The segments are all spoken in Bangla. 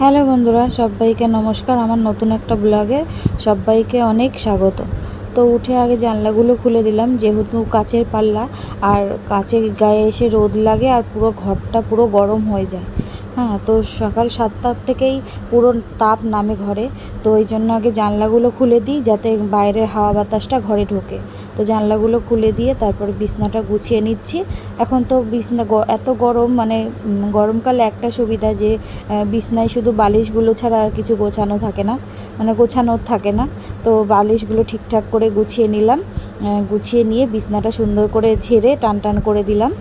হ্যালো বন্ধুরা, সবাইকে নমস্কার। আমার নতুন একটা ব্লগে সবাইকে অনেক স্বাগত। তো উঠে আগে জানলাগুলো খুলে দিলাম, যেহেতু কাচের পাল্লা আর কাচের গায়ে এসে রোদ লাগে আর পুরো ঘরটা পুরো গরম হয়ে যায়। হ্যাঁ তো সকাল সাতটার থেকেই পুরো তাপ নামে ঘরে। তো ওই জন্য আগে জানলাগুলো খুলে দিই যাতে বাইরের হাওয়া বাতাসটা ঘরে ঢোকে। তো জানলাগুলো খুলে দিয়ে তারপরে বিছনাটা গুছিয়ে নিচ্ছি। এখন তো বিছনা এত গরম মানে গরমকালে একটা সুবিধা যে বিছনায় শুধু বালিশগুলো ছাড়া আর কিছু গোছানো থাকে না। মানে গোছানো থাকে না। তো বালিশগুলো ঠিকঠাক করে গুছিয়ে নিলাম। গুছিয়ে নিয়ে বিছনাটা সুন্দর করে ঝেড়ে টান টান করে দিলাম।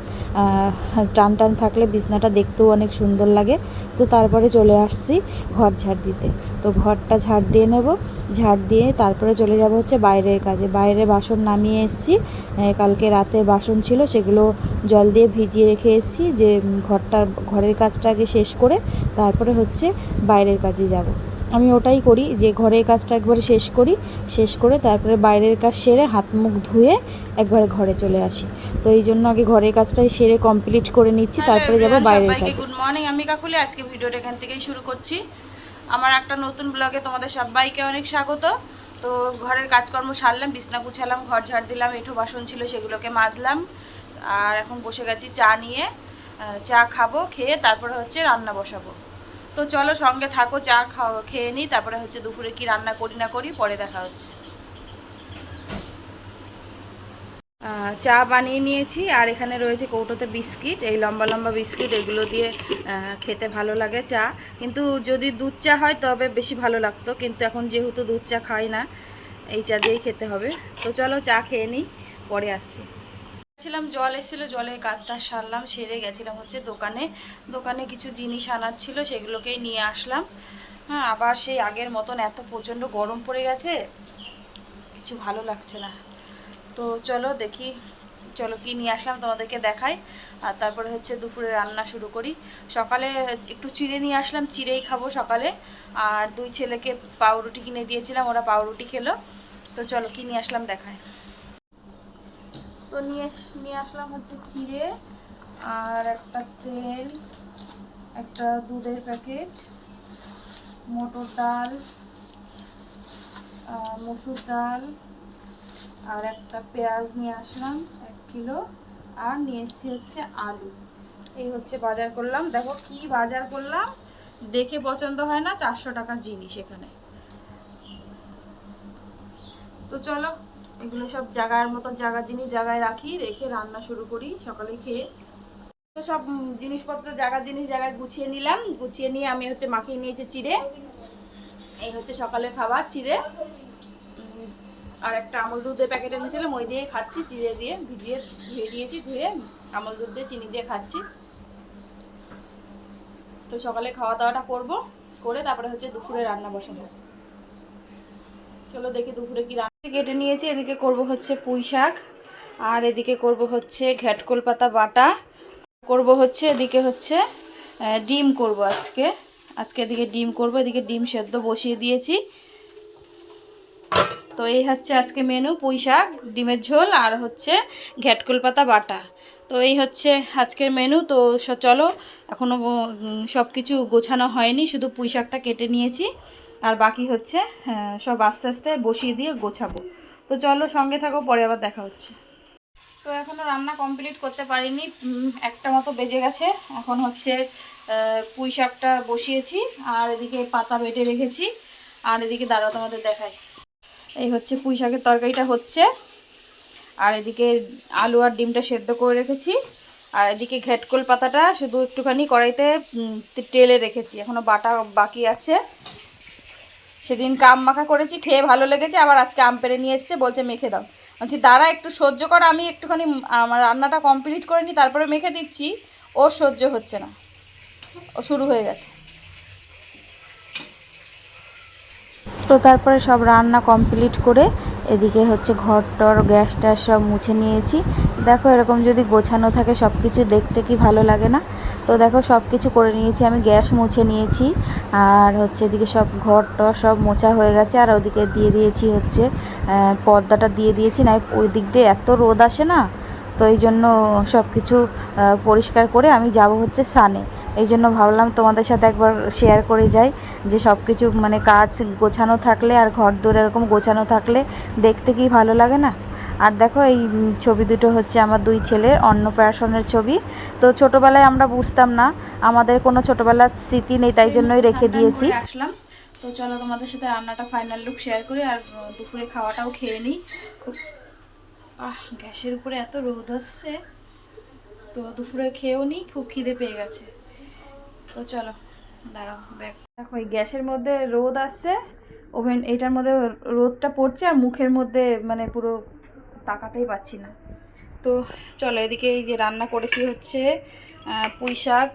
টান টান থাকলে বিছনাটা দেখতেও অনেক সুন্দর লাগে। তো তারপরে চলে আসছি ঘর ঝাড় দিতে। তো ঘরটা ঝাড় দিয়ে নেব। ঝাড় দিয়ে তারপরে চলে যাব হচ্ছে বাইরের কাজে। বাইরে বাসন নামিয়ে এসেছি। কালকে রাতে বাসন ছিল সেগুলো জল দিয়ে ভিজিয়ে রেখে এসেছি যে উম, ঘরটার ঘরের কাজটা আগে শেষ করে তারপরে হচ্ছে বাইরের কাজে যাব। আমি ওটাই করি যে ঘরের কাজটা একবারে শেষ করি শেষ করে তারপরে বাইরের কাজ সেরে হাত মুখ ধুয়ে একবারে ঘরে চলে আসি। তো এই জন্য আগে ঘরের কাজটাই সেরে কমপ্লিট করে নিচ্ছি তারপরে যাব বাইরের কাজে। গুড মর্নিং আমি কাকুলি আজকে ভিডিওটা এখান থেকেই শুরু করছি। আমার একটা নতুন ব্লগে তোমাদের সবাইকে অনেক স্বাগত। তো ঘরের কাজকর্ম সারলাম বিছনা গুছালাম ঘর ঝাড় দিলাম এঁঠো বাসন ছিল সেগুলোকে মাজলাম আর এখন বসে গেছি চা নিয়ে। চা খাব খেয়ে তারপরে হচ্ছে রান্না বসাবো। তো চলো সঙ্গে থাকো, চা খাও, খেয়ে নিই তারপরে হচ্ছে দুপুরে কি রান্না করি না করি, পরে দেখা হচ্ছে। চা বানিয়ে নিয়েছি, আর এখানে রয়েছে কৌটোতে বিস্কিট, এই লম্বা লম্বা বিস্কিট, এগুলো দিয়ে খেতে ভালো লাগে চা। কিন্তু যদি দুধ চা হয়, তবে বেশি ভালো লাগতো, কিন্তু এখন যেহেতু দুধ চা খাই না, এই চা দিয়েই খেতে হবে। তো চলো চা খেয়ে নিই পরে আসছি। ছিলাম জল এসেছিল, জলের কাজটা সারলাম, সেরে গেছিলাম হচ্ছে দোকানে। দোকানে কিছু জিনিস আনার ছিল, সেগুলোকেই নিয়ে আসলাম। হ্যাঁ আবার সেই আগের মতন এত প্রচণ্ড গরম পড়ে গেছে, কিছু ভালো লাগছে না। তো চলো দেখি, চলো কি নিয়ে আসলাম তোমাদেরকে দেখাই। আর তারপরে হচ্ছে দুপুরে রান্না শুরু করি। সকালে একটু চিড়ে নিয়ে আসলাম, চিড়েই খাব সকালে। আর দুই ছেলেকে পাউরুটি কিনে দিয়েছিলাম, ওরা পাউরুটি খেলো। তো চলো কি নিয়ে আসলাম দেখায় তো নিয়ে নিয়ে আসলাম হচ্ছে চিড়ে আর একটা তেল, একটা দুধের প্যাকেট, মটর ডাল মসুর ডাল আর একটা পেঁয়াজ নিয়ে আসলাম এক কিলো আর নিয়ে এসেছি হচ্ছে আলু। এই হচ্ছে বাজার করলাম। দেখো কি বাজার করলাম? দেখে পছন্দ হয় না, চারশো টাকার জিনিস এখানে। তো চলো এগুলো সব জায়গার মতো জায়গার জিনিস জায়গায় রাখি, রেখে রান্না শুরু করি, সকালে খেয়ে। তো সব জিনিসপত্র জায়গার জিনিস জায়গায় গুছিয়ে নিলাম। গুছিয়ে নিয়ে আমি হচ্ছে মাখিয়ে নিয়েছি চিড়ে। এই হচ্ছে সকালে খাবার, চিড়ে। আর একটা আমল দুধের প্যাকেট এনেছিলাম, ওই দিয়ে খাচ্ছি, চিড়ে দিয়ে ভিজিয়ে ধুয়ে দিয়েছি, ধুয়ে আমল দুধ দিয়ে চিনি দিয়ে খাচ্ছি। তো সকালে খাওয়া দাওয়াটা করব, করে তারপরে হচ্ছে দুপুরে রান্না বসাবো। চলো দেখি দুপুরে কি রান্না কেটে নিয়েছি, এদিকে করব হচ্ছে পুঁই শাক, আর এদিকে করব হচ্ছে ঘ্যাটকোল পাতা বাটা, করব হচ্ছে এদিকে হচ্ছে ডিম করব আজকে। আজকে এদিকে ডিম করব, এদিকে ডিম সেদ্ধ বসিয়ে দিয়েছি। তো এই হচ্ছে আজকে মেনু, পুঁই শাক, ডিমের ঝোল, আর হচ্ছে ঘ্যাটকোল পাতা বাটা। তো এই হচ্ছে আজকের মেনু, তো চলো এখনও সব কিছু গোছানো হয়নি, শুধু পুঁই শাকটা কেটে নিয়েছি। আর বাকি হচ্ছে হ্যাঁ, সব আস্তে আস্তে বসিয়ে দিয়ে গোছাবো। তো চলো সঙ্গে থাকো পরে আবার দেখা হচ্ছে। তো এখনও রান্না কমপ্লিট করতে পারিনি একটা মতো বেজে গেছে। এখন হচ্ছে পুঁই শাকটা বসিয়েছি আর এদিকে পাতা বেটে রেখেছি আর এদিকে দাঁড়াও তোমাদের দেখাই। এই হচ্ছে পুঁই শাকের তরকারিটা হচ্ছে আর এদিকে আলু আর ডিমটা সেদ্ধ করে রেখেছি আর এদিকে ঘেটকোল পাতাটা শুধু একটুখানি কড়াইতে টেলে রেখেছি। এখনও বাটা বাকি আছে সেদিন কাম মাখা করেছি, খেয়ে ভালো লেগেছে, আবার আজকে আম পেড়ে নিয়ে এসছে, বলছে মেখে দাও। বলছি, দাঁড়া একটু সহ্য কর, আমি একটুখানি আমার রান্নাটা কমপ্লিট করে নিই তারপরে মেখে দিচ্ছি ওর সহ্য হচ্ছে না। ও শুরু হয়ে গেছে। তো তারপরে সব রান্না কমপ্লিট করে এদিকে হচ্ছে ঘর টর গ্যাস ট্যাস সব মুছে নিয়েছি। দেখো এরকম যদি গোছানো থাকে সব কিছু দেখতে কি ভালো লাগে না? তো দেখো সব কিছু করে নিয়েছি, আমি গ্যাস মুছে নিয়েছি, আর হচ্ছে এদিকে সব ঘর টর সব মোছা হয়ে গেছে, আর ওদিকে দিয়ে দিয়েছি হচ্ছে পর্দাটা দিয়ে দিয়েছি না ওই দিক দিয়ে এত রোদ আসে না, তো এই জন্য সব কিছু পরিষ্কার করে আমি যাব হচ্ছে সানে। এই জন্য ভাবলাম তোমাদের সাথে একবার শেয়ার করে যাই, যে সব কিছু মানে কাজ গোছানো থাকলে আর ঘর দূর এরকম গোছানো থাকলে দেখতে কি ভালো লাগে না? আর দেখো এই ছবি দুটো হচ্ছে আমার দুই ছেলের অন্নপ্রাশনের ছবি। তো ছোটোবেলায় আমরা বুঝতাম না আমাদের কোনো ছোটোবেলার স্মৃতি নেই তাই জন্যই রেখে দিয়েছি। আসলাম তো চলো তোমাদের সাথে রান্নাটা ফাইনাল লুক শেয়ার করি আর দুপুরে খাওয়াটাও খেয়ে নিই। খুব আহ গ্যাসের উপরে এত রোদ আসছে। তো দুপুরে খেয়েও নিই খুব খিদে পেয়ে গেছে। তো চলো দাঁড়াও দেখ। দেখো এই গ্যাসের মধ্যে রোদ আসছে ওভেন এটার মধ্যে রোদটা পড়ছে আর মুখের মধ্যে মানে পুরো তাকাতেই পাচ্ছি না। তো চলো এদিকে এই যে রান্না করেছি হচ্ছে পুঁই শাক।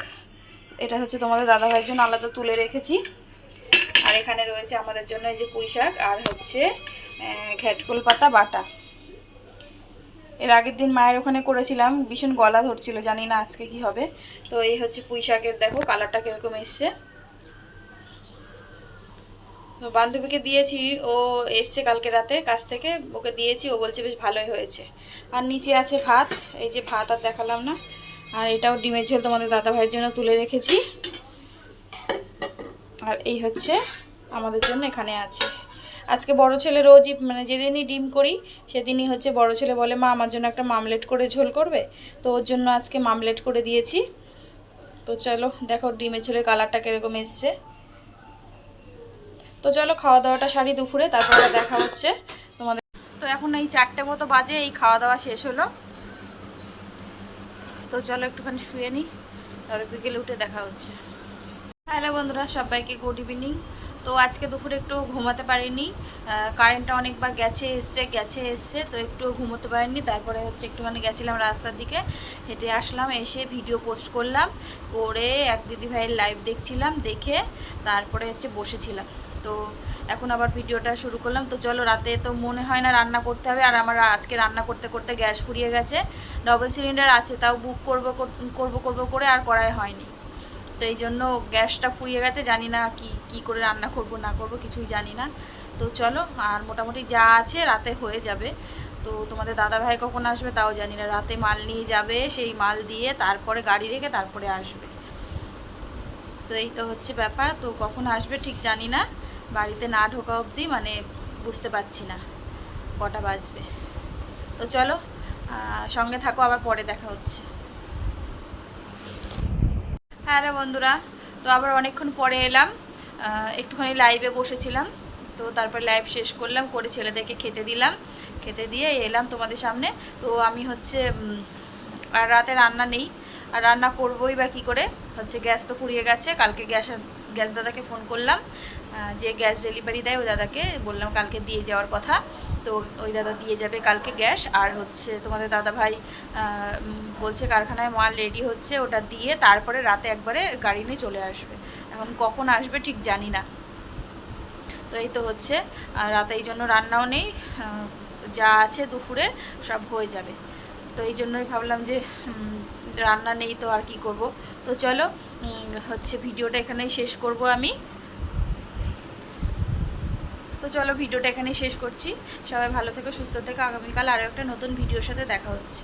এটা হচ্ছে তোমাদের দাদাভাইয়ের জন্য আলাদা তুলে রেখেছি। আর এখানে রয়েছে আমাদের জন্য এই যে পুঁই শাক আর হচ্ছে ঘ্যাটকোল পাতা, বাটা। এর আগের দিন মায়ের ওখানে করেছিলাম, ভীষণ গলা ধরছিল, জানি না আজকে কি হবে। তো এই হচ্ছে পুঁই শাকের, দেখো কালারটা কীরকম এসছে। বান্ধবীকে দিয়েছি, ও এসছে কালকে রাতে কাছ থেকে, ওকে দিয়েছি, ও বলছে বেশ ভালোই হয়েছে। আর নিচে আছে ভাত, এই যে ভাত আর দেখালাম না। আর এটাও ডিমের ঝোল তোমাদের দাদা ভাইয়ের জন্য তুলে রেখেছি। আর এই হচ্ছে আমাদের জন্য এখানে আছে। আজকে বড় ছেলে রোজই মানে যেদিনই ডিম করি, সেদিনই হচ্ছে বড় ছেলে বলে, মা, আমার জন্য একটা মামলেট করে ঝোল করবে? তো ওর জন্য আজকে মামলেট করে দিয়েছি। তো চলো, দেখো ডিমের ঝোলের কালারটা কীরকম এসছে। তো চলো খাওয়া দাওয়াটা সারি দুপুরে, তারপর দেখা হচ্ছে তোমাদের। তো এখন এই চারটে মতো বাজে, এই খাওয়া দাওয়া শেষ হলো। তো চলো একটুখানি শুয়ে নিই তারপরে বিকেলে উঠে দেখা হচ্ছে। হ্যালো বন্ধুরা, সবাইকে গুড ইভিনিং তো আজকে দুপুরে একটু ঘুমাতে পারিনি কারেন্টটা অনেকবার গেছে, এসছে গেছে, এসছে, তো একটু ঘুমোতে পারিনি, তারপরে হচ্ছে একটুখানি গেছিলাম রাস্তার দিকে, হেঁটে আসলাম, এসে ভিডিও পোস্ট করলাম, করে এক দিদি ভাইয়ের লাইভ দেখছিলাম, দেখে তারপরে হচ্ছে বসেছিলাম। তো এখন আবার ভিডিওটা শুরু করলাম। তো চলো রাতে তো মনে হয় না রান্না করতে হবে। আর আমার আজকে রান্না করতে করতে গ্যাস ফুরিয়ে গেছে। ডবল সিলিন্ডার আছে, তাও বুক করব করব করব করে আর করাই হয়নি। তো এই জন্য গ্যাসটা ফুরিয়ে গেছে। জানি না কি কি করে রান্না করব, না করব, কিছুই জানি না। তো চলো, আর মোটামুটি যা আছে রাতে হয়ে যাবে। তো তোমাদের দাদা ভাই কখন আসবে তাও জানি না। রাতে মাল নিয়ে যাবে, সেই মাল দিয়ে তারপরে গাড়ি রেখে তারপরে আসবে। তো এই তো হচ্ছে ব্যাপার। তো কখন আসবে ঠিক জানি না। বাড়িতে না ঢোকা অবধি মানে বুঝতে পারছি না কটা বাজবে। তো চলো সঙ্গে থাকো, আবার পরে দেখা হচ্ছে। হ্যাঁ রে বন্ধুরা, তো আবার অনেকক্ষণ পরে এলাম। একটুখানি লাইভে বসেছিলাম। তো তারপর লাইভ শেষ করলাম, করে ছেলেদেরকে খেতে দিলাম। খেতে দিয়ে এলাম তোমাদের সামনে। তো আমি হচ্ছে আর রাতে রান্না নেই। আর রান্না করবোই বা কী করে? হচ্ছে গ্যাস তো ফুরিয়ে গেছে, কালকে গ্যাস গ্যাস দাদাকে ফোন করলাম। যে গ্যাস ডেলিভারি দেয়, ওই দাদাকে বললাম কালকে দিয়ে যাওয়ার কথা। তো ওই দাদা দিয়ে যাবে কালকে গ্যাস। আর হচ্ছে তোমাদের দাদা ভাই বলছে কারখানায় মাল রেডি হচ্ছে, ওটা দিয়ে তারপরে রাতে একবারে গাড়ি নিয়ে চলে আসবে। এখন কখন আসবে ঠিক জানি না। তো এই তো হচ্ছে। রাতে এই জন্য রান্নাও নেই যা আছে দুপুরে সব হয়ে যাবে। তো এই জন্যই ভাবলাম যে রান্না নেই তো আর কি করব। তো চলো হচ্ছে ভিডিওটা এখানেই শেষ করব আমি। তো চলো ভিডিওটা এখানে শেষ করছি। সবাই ভালো থেকো, সুস্থ থেকো। আগামীকাল আরও একটা নতুন ভিডিওর সাথে দেখা হচ্ছে।